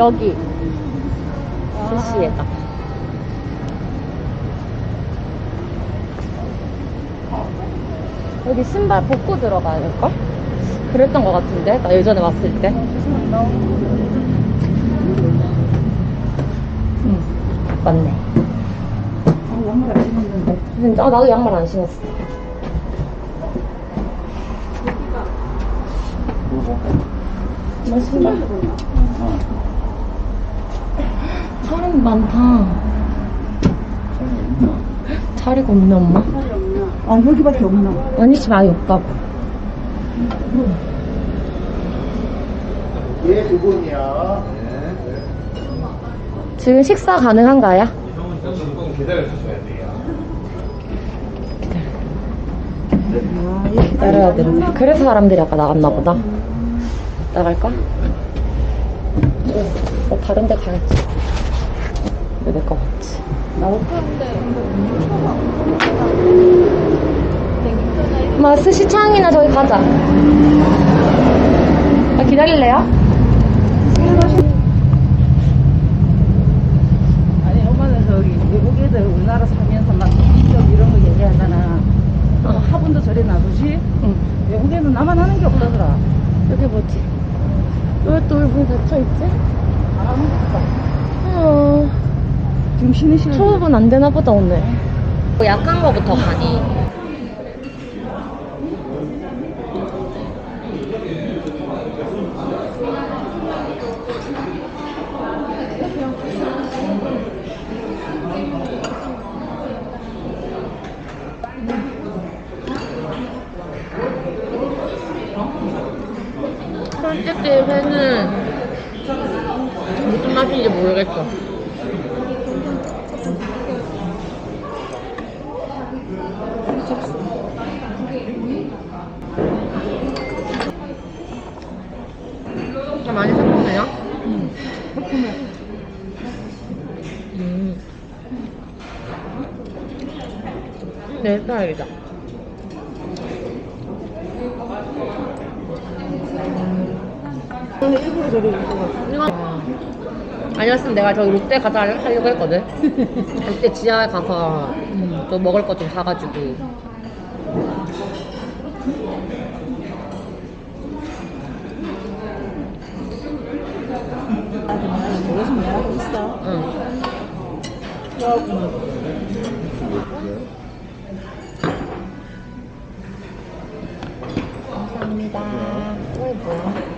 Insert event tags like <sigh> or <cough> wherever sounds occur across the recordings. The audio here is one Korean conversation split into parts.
여기. CC에다. 여기 신발 벗고 들어가야 될걸? 그랬던 것 같은데? 나 예전에 왔을 때. 응. 맞네. 아, 양말 안 신었는데. 진짜? 아, 나도 양말 안 신었어. 나 신발. 사람 많다. 자리가 없네, 엄마? 아, 여기밖에 없나? 아니, 집 아예 없다고. 예, 두 분이요. 지금 식사 가능한가요? 조금 기다려 주셔야 돼요. 아, 여기 기다려야 되는데. 그래서 사람들이 아까 나갔나 보다. 나갈까? 어, 다른 데 가야지. 왜내거 같지? 나올까? 엄마, 스시창이나 저기 가자. 아, 기다릴래요? 아니, 엄마는 저기 외국 애들 우리나라 살면서 막 인격 이런 거 얘기하잖아. 어, 화분도 저리 놔두지? 응. 외국 애는 나만 하는 게 없다더라. 여기 뭐지? 왜또문 닫혀있지? 아, 어, 지금 쉬는 시간. 초급은 안 되나 보다, 오늘. 약한 거부터 가니. 솔직히 회는 무슨 맛인지 모르겠어. 좀 많이 새콤해요? 음. 내 스타일이다. 저는 일부러 저리 입고 이거 아니었으면 내가 저기 롯데 가자 하려고 했거든. <laughs> 그때 지하에 가서 또 먹을 거좀 사가지고. 요즘 내하고 있어. 응. 감사합니다. 이거 뭐야?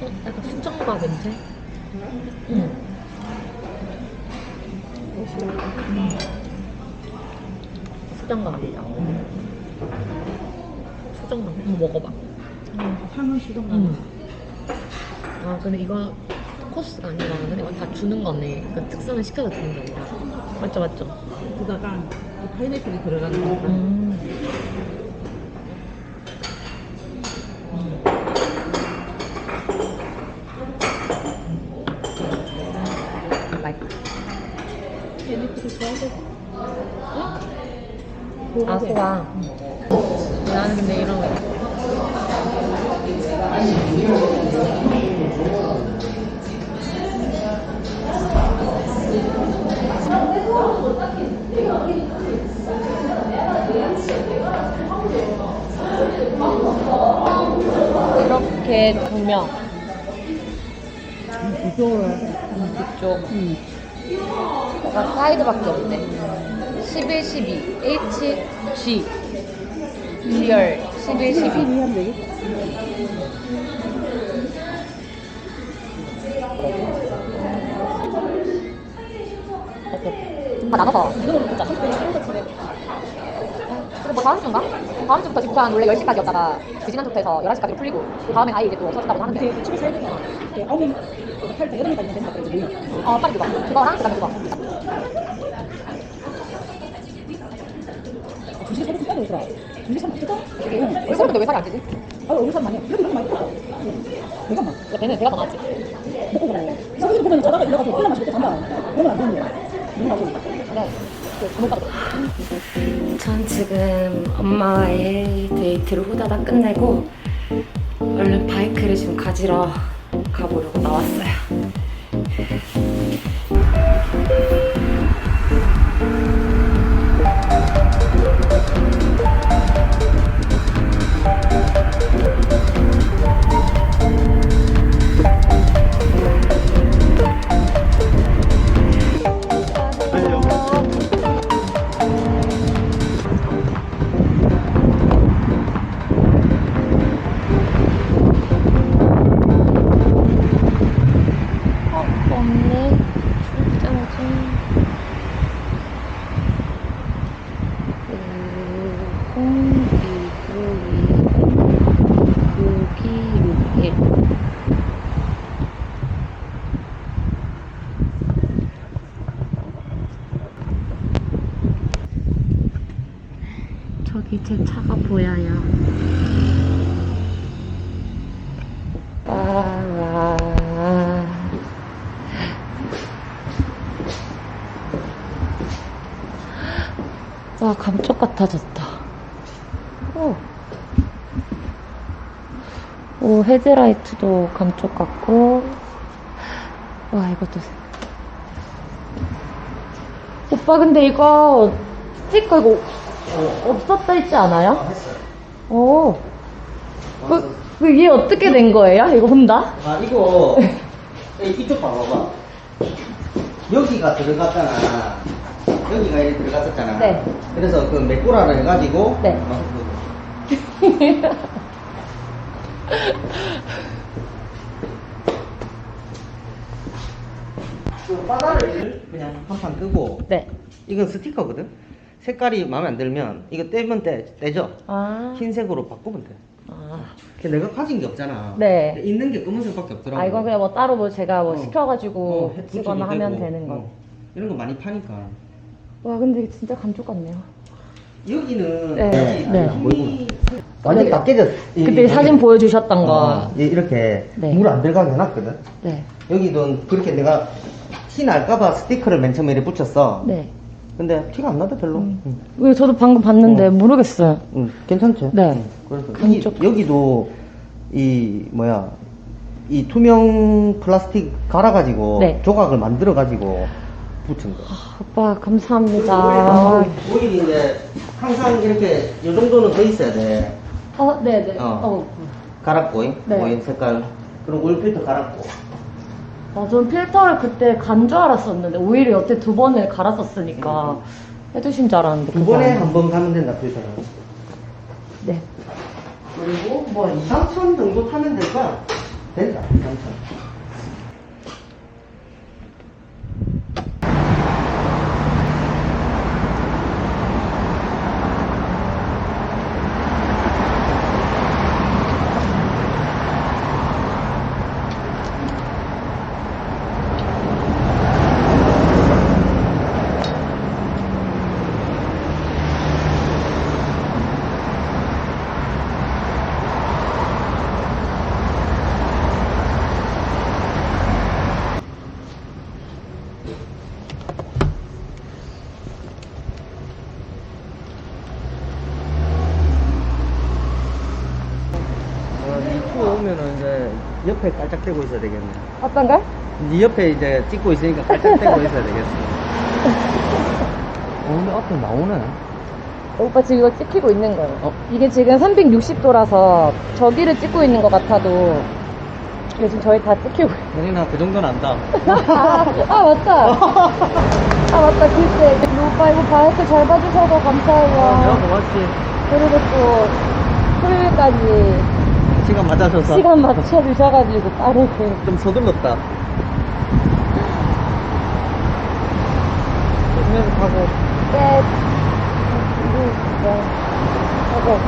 어, 약간 수정과 냄새? 응. 수정과 같다. 수정과 한번 먹어봐. 향은 수동 음. 아 근데 이거 코스가 아니라 근데 이거 다 주는 거네. 그러니까 특성을 시켜서 주는 게 아니라. 맞죠 맞죠. 그다가 이 파인애플이 들어가는 거니까. 음. 아, 소아. 나는 근데 이런 거. 이렇게 두 명. 이거 이쪽. 가 사이드밖에 없네. 11, 12. H, G. G열 11, 12. 하면 되겠다. 이렇게 다 나눠서 진짜 그리고 뭐 다음 주인가? 다음 주부터 집단 원래 10시까지였다가 그 지난주부터 해서 11시까지로 풀리고 그 다음에 아예 이제 또 없어졌다고 하는데 집에 살야 되잖아. 아홉 팔때 여덟 명까지 된다 그러지. 어 빨리 그거 그거랑 그 다음에 그거 싶다고 그러더라. 주식 사면 어떡하? 응. 얼굴 근데 왜 살이 안 찌지? 아, 얼굴 살 많이. 여기 너무 많이 컸다. 내가 막 야, 걔는 배가 더 나았지 먹고 그래. 사람들 보면 자다가 일어나서 콜라 때 잔다. 그러면 안 되는데. 너무 나고. 그래 그 잘못 가도 전 지금 엄마의 데이트를 후다닥 끝내고 얼른 바이크를 지금 가지러 가보 가보려고 나왔어요. 저기 제 차가 보여요. 아, 와, 감쪽 같아졌다. 오. 오, 헤드라이트도 감쪽 같고. 와, 이것도. 오빠, 근데 이거 스티커 이거 없었다 했지 않아요? 했어요. 오. 그, 그 이게 어떻게 된 거예요? 이거 혼다? 아, 이거, <laughs> 이- 이쪽 봐봐봐. 여기가 들어갔잖아. 여기가 이렇게 들어갔었잖아. 네. 그래서 그 메꾸라를 해가지고. 네. 막 그- <laughs> 그 바다를 그냥 한판 끄고. 네. 이건 스티커거든? 색깔이 마음에 안 들면 이거 떼면 떼, 떼죠? 아. 흰색으로 바꾸면 돼. 아. 그 내가 가진 게 없잖아. 네. 근데 있는 게 검은색밖에 없더라고. 아, 이건 그냥 뭐 따로 뭐 제가 뭐 어. 시켜가지고 어, 해- 붙이거나 붙여도 하면 되고, 되는 거. 어. 이런 거 많이 파니까. 와, 근데 이게 진짜 감쪽 같네요. 여기는 네, 여기 네. 안 보이고 완전 다 깨졌. 이- 그때 이- 사진 보여주셨던 거. 어, 이- 이렇게 네. 물안 들어가게 해놨거든. 네. 여기도 그렇게 내가 티 날까봐 스티커를 맨 처음에 이렇게 붙였어. 네. 근데 티가 안 나도 별로. 응. 왜 저도 방금 봤는데 어. 모르겠어요. 응, 괜찮지? 네. 응, 그래서. 이, 여기도 이 뭐야 이 투명 플라스틱 갈아가지고 네. 조각을 만들어가지고 붙인 거. 오빠, 감사합니다. 우리 이제 항상 이렇게 이 정도는 더 있어야 돼. 어, 네네. 어. 어. 갈았고, 네. 뭐 색깔. 그럼 오일 필터 갈았고. 아, 전 필터를 그때 간 줄 알았었는데, 오히려 여태 두 번을 갈았었으니까 해두신 줄 알았는데. 두 그게 번에 아니고. 한번 가면 된다, 필터는. 네. 그리고 뭐 2, 3천 정도 타면 될까? 된다, 2, 3천. 이 투어 오면은 이제 옆에 깔짝대고 있어야 되겠네. 어떤 걸? 네 옆에 이제 찍고 있으니까 깔짝대고 있어야 되겠어. 어, 근데 앞에 나오네. 오빠 지금 이거 찍히고 있는 거예요. 어? 이게 지금 360도라서 저기를 찍고 있는 것 같아도 지금 저희 다 찍히고 있어요. 현인아, 그 정도는 안다. 아, <laughs> 아, 맞다. <laughs> 아 맞다 글쎄 오빠 이거 바이크 잘 봐주셔서 어, 감사해요. 고맙지. 그리고 또 토요일까지 시간 맞아줘서. 시간 맞춰주셔가지고 빠르게 좀 서둘렀다. 조심해서 가고. 끝. 하고